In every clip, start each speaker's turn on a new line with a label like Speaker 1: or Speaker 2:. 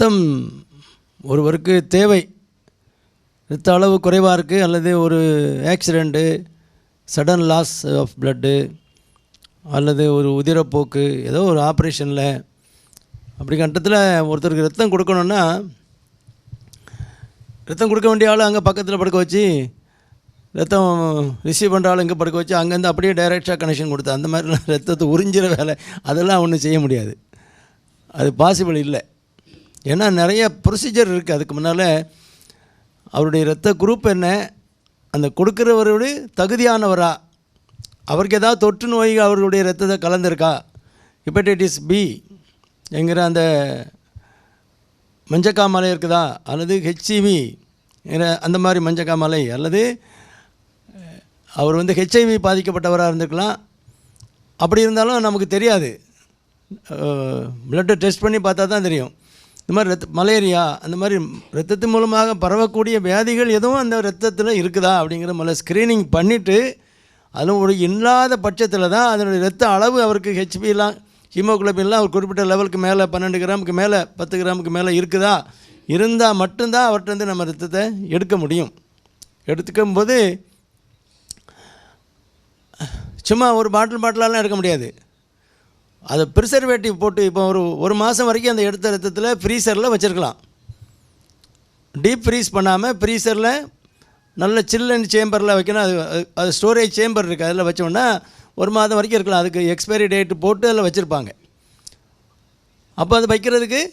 Speaker 1: ரத்தம் ஒருவருக்கு தேவை. ரத்த அளவு குறைவாக இருக்குது அல்லது ஒரு accident sudden loss of blood அல்லது ஒரு உதிரப்போக்கு ஏதோ ஒரு ஆப்ரேஷனில் அப்படி கட்டத்தில் ஒருத்தருக்கு ரத்தம் கொடுக்கணுன்னா ரத்தம் கொடுக்க வேண்டிய ஆள் அங்கே பக்கத்தில் படுக்க வச்சு ரத்தம் ரிசீவ் பண்ணுற ஆள் இங்கே படுக்க வச்சு அங்கேருந்து அப்படியே டைரெக்டாக கனெக்ஷன் கொடுத்தா அந்த மாதிரிலாம் ரத்தத்தை உறிஞ்சிற வேலை. அதெல்லாம் ஒன்றும் செய்ய முடியாது. அது பாசிபிள் இல்லை. ஏன்னா நிறைய ப்ரொசீஜர் இருக்குது அதுக்கு முன்னால் அவருடைய இரத்த குரூப் என்ன? அந்த கொடுக்குறவருடைய தகுதியானவரா? அவருக்கு ஏதாவது தொற்று நோய் அவர்களுடைய ரத்தத்தை கலந்துருக்கா? ஹெப்படைட்டிஸ் பி என்கிற அந்த மஞ்சக்காமலை இருக்குதா? அல்லது ஹெச்இவி அந்த மாதிரி மஞ்சக்காமலை? அல்லது அவர் வந்து ஹெச்ஐவி பாதிக்கப்பட்டவராக இருந்திருக்கலாம். அப்படி இருந்தாலும் நமக்கு தெரியாது. பிளட்டை டெஸ்ட் பண்ணி பார்த்தா தான் தெரியும். இந்த மாதிரி ரத்த மலேரியா அந்த மாதிரி ரத்தத்து மூலமாக பரவக்கூடிய வியாதிகள் எதுவும் அந்த ரத்தத்தில் இருக்குதா அப்படிங்கிற முதல்ல ஸ்க்ரீனிங் பண்ணிவிட்டு அதுவும் ஒரு இல்லாத பட்சத்தில் தான் அதனுடைய ரத்த அளவு அவருக்கு ஹெச்பிலாம் ஹீமோகுளோபின்லாம் ஒரு குறிப்பிட்ட லெவலுக்கு மேலே பன்னெண்டு கிராமுக்கு மேலே பத்து கிராமுக்கு மேலே இருக்குதா? இருந்தால் மட்டும்தான் அவர்கிட்ட இருந்து நம்ம ரத்தத்தை எடுக்க முடியும். எடுத்துக்கும் போது சும்மா ஒரு பாட்டில் பாட்டிலெலாம் எடுக்க முடியாது. அதை ப்ரிசர்வேட்டிவ் போட்டு இப்போ ஒரு ஒரு மாதம் வரைக்கும் அந்த எடுத்த ரத்தத்தில் ஃப்ரீசரில் வச்சுருக்கலாம். டீப் ஃப்ரீஸ் பண்ணாமல் ஃப்ரீசரில் நல்ல சில்லன் சேம்பரில் வைக்கணும். அது அது- ஸ்டோரேஜ் சேம்பர் இருக்குது அதில் வச்சோம்னா ஒரு மாதம் வரைக்கும் இருக்கலாம். அதுக்கு எக்ஸ்பைரி டேட் போட்டு அதில் வச்சுருப்பாங்க. அப்போ அது வைக்கிறதுக்கு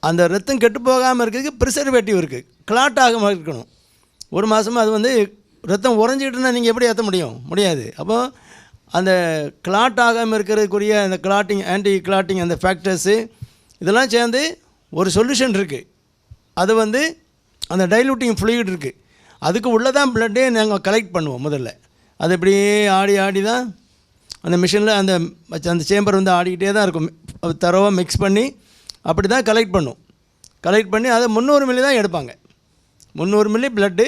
Speaker 1: அந்த ரத்தம் கெட்டு போகாமல் இருக்கிறதுக்கு ப்ரிசர்வேட்டிவ் இருக்குது கிளாட் ஆகாமல் இருக்கணும். ஒரு மாதமாக அது வந்து ரத்தம் உறைஞ்சிக்கிட்டுனா நீங்கள் எப்படி ஏற்ற முடியும்? முடியாது. அப்போ அந்த கிளாட் ஆகாமல் இருக்கிறதுக்குரிய அந்த கிளாட்டிங் ஆன்டி கிளாட்டிங் அந்த ஃபேக்டர்ஸு இதெல்லாம் சேர்ந்து ஒரு சொல்யூஷன் இருக்குது அது வந்து அந்த டைலூட்டிங் ஃப்ளூயிட் இருக்குது அதுக்கு உள்ளே தான் பிளட்டே நாங்கள் கலெக்ட் பண்ணுவோம் முதல்ல. அது இப்படியே ஆடி ஆடி தான் அந்த மிஷினில் அந்த அந்த சேம்பர் வந்து ஆடிக்கிட்டே தான் இருக்கும். தரவாக மிக்ஸ் பண்ணி அப்படி தான் கலெக்ட் பண்ணும். கலெக்ட் பண்ணி அதை முந்நூறு மில்லி தான் எடுப்பாங்க. முந்நூறு மில்லி பிளட்டு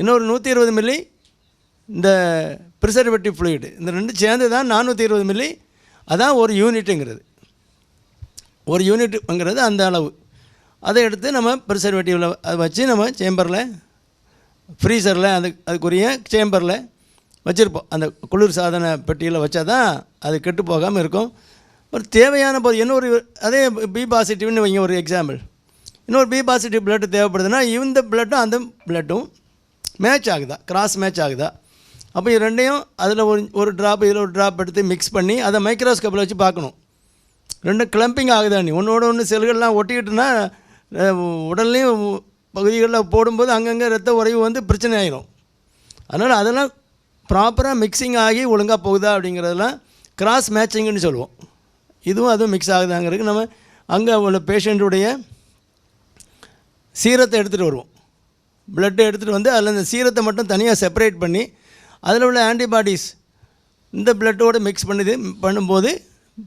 Speaker 1: இன்னொரு நூற்றி இருபது மில்லி இந்த ப்ரிசர்வேட்டிவ் ஃப்ளூயிடு இந்த ரெண்டு சேர்ந்து தான் நானூற்றி இருபது மில்லி அதான் ஒரு யூனிட்டுங்கிறது ஒரு யூனிட்டுங்கிறது அந்த அளவு. அதை எடுத்து நம்ம ப்ரிசர்வேட்டிவில் அதை வச்சு நம்ம சேம்பரில் ஃப்ரீசரில் அந்த அதுக்குரிய சேம்பரில் வச்சுருப்போம். அந்த குளிர் சாதன பெட்டியில் வச்சா தான் அது கெட்டு போகாமல் இருக்கும். ஒரு தேவையான போது இன்னொரு அதே பி பாசிட்டிவ்னு வைங்க ஒரு எக்ஸாம்பிள் இன்னொரு பி பாசிட்டிவ் பிளட்டு தேவைப்படுதுன்னா இந்த பிளட்டும் அந்த பிளட்டும் மேட்ச் ஆகுதா? கிராஸ் மேட்ச் ஆகுதா? அப்போ இது ரெண்டையும் அதில் ஒரு ஒரு ட்ராப் இதில் ஒரு ட்ராப் எடுத்து மிக்ஸ் பண்ணி அதை மைக்ரோஸ்கோப்பில் வச்சு பார்க்கணும். ரெண்டும் கிளம்பிங் ஆகுதா நீ ஒன்றோட ஒன்று செல்கள்லாம் ஒட்டிக்கிட்டுனா உடல்லையும் பகுதிகளில் போடும்போது அங்கங்கே ரத்த உறைவு வந்து பிரச்சனை ஆயிரும். அதனால் அதெல்லாம் ப்ராப்பராக மிக்சிங் ஆகி ஒழுங்காக போகுதா அப்படிங்கிறதெல்லாம் கிராஸ் மேட்சிங்னு சொல்லுவோம். இதுவும் அதுவும் மிக்ஸ் ஆகுதாங்கிறதுக்கு நம்ம அங்கே உள்ள பேஷண்ட்டுடைய சீரத்தை எடுத்துகிட்டு வருவோம். பிளட்டை எடுத்துகிட்டு வந்து அதில் அந்த சீரத்தை மட்டும் தனியாக செப்பரேட் பண்ணி அதில் உள்ள ஆன்டிபாடிஸ் இந்த பிளட்டோடு மிக்ஸ் பண்ணுது பண்ணும்போது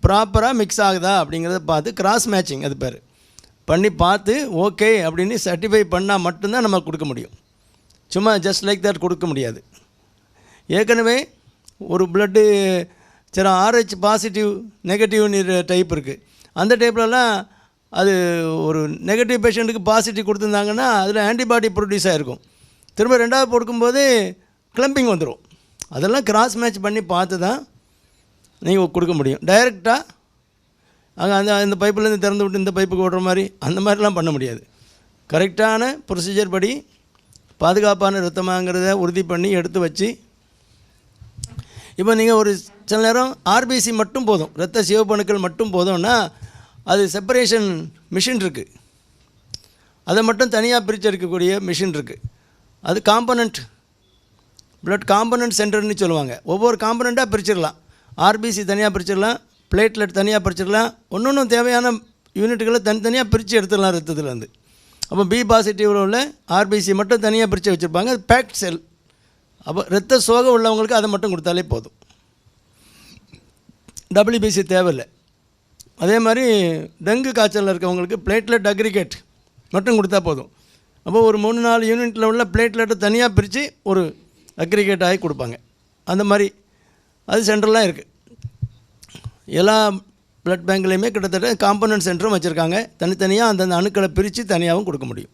Speaker 1: ப்ராப்பராக மிக்ஸ் ஆகுதா அப்படிங்கிறத பார்த்து கிராஸ் மேட்சிங் அது பேர். பண்ணி பார்த்து ஓகே அப்படின்னு சர்டிஃபை பண்ணால் மட்டும்தான் நம்ம கொடுக்க முடியும். சும்மா ஜஸ்ட் லைக் தட் கொடுக்க முடியாது. ஏற்கனவே ஒரு பிளட்டு சரி ஆர்ஹெச் பாசிட்டிவ் நெகட்டிவ்னு டைப் இருக்குது அந்த டைப்லலாம் அது ஒரு நெகட்டிவ் பேஷண்ட்டுக்கு பாசிட்டிவ் கொடுத்துருந்தாங்கன்னா அதில் ஆன்டிபாடி ப்ரொடியூஸ் ஆகிருக்கும் திரும்ப ரெண்டாவது கொடுக்கும்போது கிளம்பிங் வந்துடும் அதெல்லாம் கிராஸ் மேட்ச் பண்ணி பார்த்து தான் நீங்கள் கொடுக்க முடியும். டைரெக்டாக அங்கே அந்த இந்த பைப்புலேருந்து திறந்து விட்டு இந்த பைப்புக்கு ஓடுற மாதிரி அந்த மாதிரிலாம் பண்ண முடியாது. கரெக்டான ப்ரொசீஜர் படி பாதுகாப்பான ரத்தமாங்கிறத உறுதி பண்ணி எடுத்து வச்சு இப்போ நீங்கள் ஒரு சில நேரம் ஆர்பிசி மட்டும் போதும். ரத்த சிவப்பணுக்கள் மட்டும் போதும்னா அது செப்பரேஷன் மிஷின் இருக்குது அதை மட்டும் தனியாக பிரித்து எடுக்கக்கூடிய மிஷின் இருக்குது அது காம்பனண்ட் பிளட் காம்பனன்ட் சென்டர்னு சொல்லுவாங்க. ஒவ்வொரு காம்பனண்ட்டாக பிரிச்சிடலாம் ஆர்பிசி தனியாக பிரிச்சிடலாம் பிளேட்லெட் தனியாக பிரிச்சிடலாம் ஒன்று ஒன்றும் தேவையான யூனிட்டுகளை தனித்தனியாக பிரித்து எடுத்துடலாம் ரத்தத்துலேருந்து. அப்போ பி பாசிட்டிவில் உள்ள ஆர்பிசி மட்டும் தனியாக பிரித்து வச்சுருப்பாங்க. அது பேக்ட் செல் அப்போ ரத்த சோகம் உள்ளவங்களுக்கு அதை மட்டும் கொடுத்தாலே போதும். டபிள்யூபிசி தேவையில்லை. அதே மாதிரி டெங்கு காய்ச்சலில் இருக்கவங்களுக்கு பிளேட்லெட் அக்ரிகேட் மட்டும் கொடுத்தா போதும். அப்போ ஒரு மூணு நாலு யூனிட்டில் உள்ள பிளேட்லெட்டை தனியாக பிரித்து ஒரு அக்ரிகேட் ஆகி கொடுப்பாங்க. அந்த மாதிரி அது சென்டர்லாம் இருக்குது எல்லா பிளட் பேங்க்லேயுமே கிட்டத்தட்ட காம்பனன்ட் சென்டரும் வச்சுருக்காங்க. தனித்தனியாக அந்தந்த அணுக்களை பிரித்து தனியாகவும் கொடுக்க முடியும்.